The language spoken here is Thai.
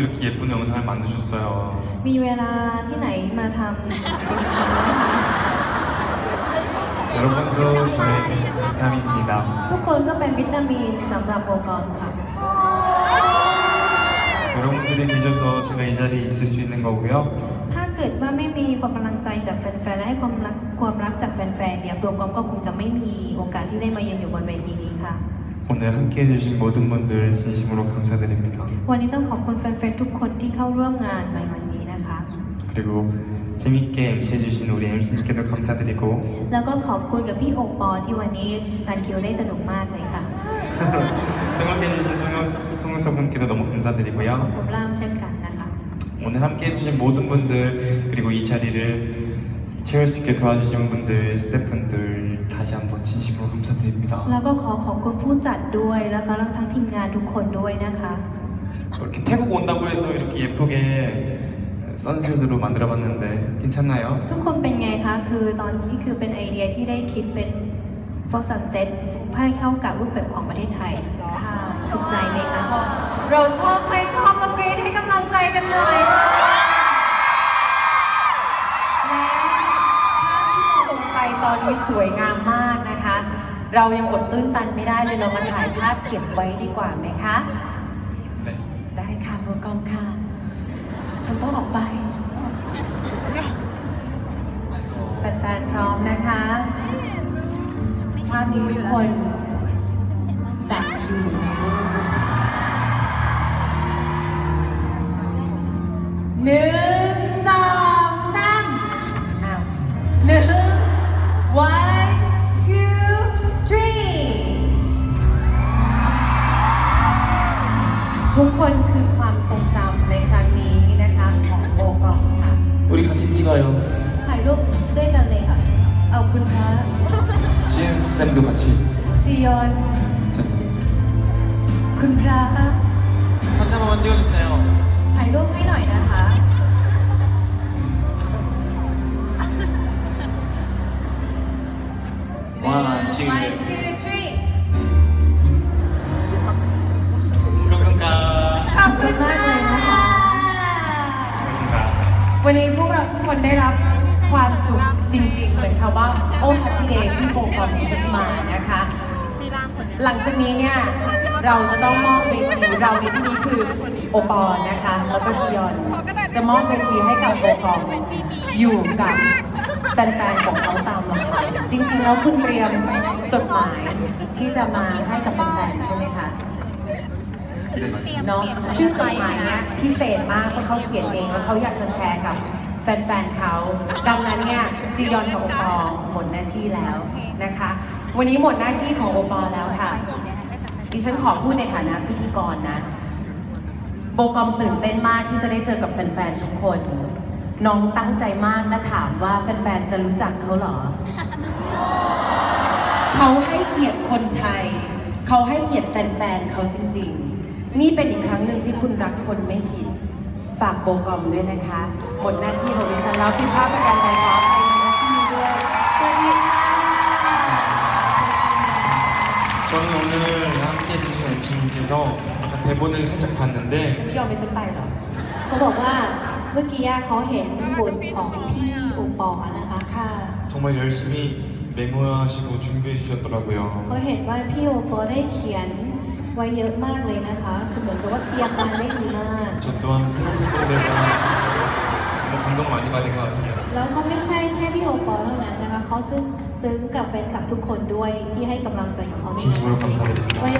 또 이렇게 예쁜 영상을 만드셨어요? มีเวลาที่ไหนมาทำ 여러분도 저에게 비타민입니다. ทุกคนก็เป็นวิตามินสำหรับโบกอมค่ะ 여러분들이 계셔서 제가 이 자리에 있을 수 있는 거고요. ถ้าเกิดว่าไม่มีความกำลังใจจากแฟนๆ และให้ความรักความรักจากแฟนๆ เนี่ยโบกอมก็คงจะไม่มีโอกาสที่ได้มายืนอยู่บนเวทีนี้ค่ะ 오늘 함께 해주신 모든 분들 진심으로 감사드립니다. วันนี้ต้องขอบคุณแฟนๆ ทุกคนที่เข้าร่วมงานในวันนี้นะคะ 그리고 재밌게 MC 해주신 우리 MC님께도 감사드리고 แล้วก็ขอบคุณกับพี่โอปอที่วันนี้รันคิวได้สนุกมากเลยค่ะ 생각해 주신 송영석 분께도 너무 감사드리고요. ผมร่ามเช่นกันนะคะ 오늘 함께 해주신 모든 분들 그리고 이 자리를 채울 수 있게 도와주신 분들 스태프분들 다시 한번 진심으로 감사드립니다. แล้วก็ขอขอบคุณผู้จัดด้วย แล้วก็ทั้งทีมงานทุกคนด้วยนะคะ 이렇게 태국 온다고 해서 이렇게 예쁘게 선셋으로 만들어봤는데 괜찮나요? ทุกคนเป็นไงคะ คือตอนนี้คือเป็นไอเดียที่ได้คิดเป็นพวกซันเซ็ตให้เข้ากับรูปแบบของประเทศไทย ค่ะ ถูกใจไหมคะ เราชอบไม่ชอบมากรีดให้กำลังใจกันหน่อยค่ะและ อนนี้สวยงามมากนะคะ เรายังอดตื้นตันไม่ได้เลยเรามาถ่ายภาพเก็บไว้ดีกว่าไหมคะ.ได้ค่ะโปรกรมค่ะ ฉันต้องออกไปแฟนๆพร้อมนะคะ ภาพนี้ทุกคน คนคือความทรงจำในครั้งนี้นะคะของโอกรองค่ะ 우리 같이 찍어요. ถ่ายรูปด้วยกันเลยค่ะ เอาคุณพระ 지은 쌤도 같이 จียอน 좋습니다. คุณพระ 사진 한 번만 찍어주세요. วันนี้พวกเราทุกคนได้รับความสุขจริงๆเหมือนคำว่าโอ้แฮปปี้เดย์ที่โปรกรมคิดมานะคะ หลังจากนี้เนี่ยเราจะต้องมอบเวทีเราในที่นี้คือโอปอลนะคะแล้วก็จียอนจะมอบเวทีให้กับโปรกรมอยู่กับแฟนๆของเขาตามลำพังจริงๆแล้วคุณเตรียมจดหมายที่จะมาให้กับแฟนๆ เนาะชื่อจดหมายเนี้ยพิเศษมากเพราะเขาเขียนเองแล้วเขาอยากจะแชร์กับแฟนๆเขาดังนั้นเนี่ยจียอนกับโอปอลหมดหน้าที่แล้วนะคะ วันนี้หมดหน้าที่ของโอปอลแล้วค่ะดิฉันขอพูดในฐานะพิธีกรนะ โบกอมตื่นเต้นมากที่จะได้เจอกับแฟนๆทุกคน น้องตั้งใจมากและถามว่าแฟนๆจะรู้จักเขาเหรอ เขาให้เกียรติคนไทย เขาให้เกียรติแฟนๆเขาจริง ๆ นี่เป็นอีกครั้งหนึ่งที่คุณรักคนไม่ผิด ฝากโบกอมด้วยนะคะ หมดหน้าที่ของดิฉันแล้วพี่ภาพประกันใจขอไปหน้าที่นี้ด้วยสวัสดีค่ะ 저는 오늘 함께 해주신 MC님께서 대본을 살짝 봤는데 ไม่ยอมไปฉันไปเหรอ เขาบอกว่าเมื่อกี้เขาเห็นบทของพี่โอปอนะคะ ค่ะ 정말 열심히 메모하시고 준비해 เขา 주셨더라고요. เห็นว่าพี่โอปอได้เขียน ไว้เยอะมากเลยนะคะคือเหมือนกับว่าเตรียมมาได้ดีมาก 저 또한 팬분들과 너무 감동 많이 받은 것 같아요. แล้วก็ไม่ใช่แค่พี่โอปอเท่านั้นนะคะเขาซึ้งซึ้งกับแฟนคลับทุกคนด้วยที่ให้กำลังใจของเขาใน 진심으로 วันนี้ 감사드립니다. ต้อง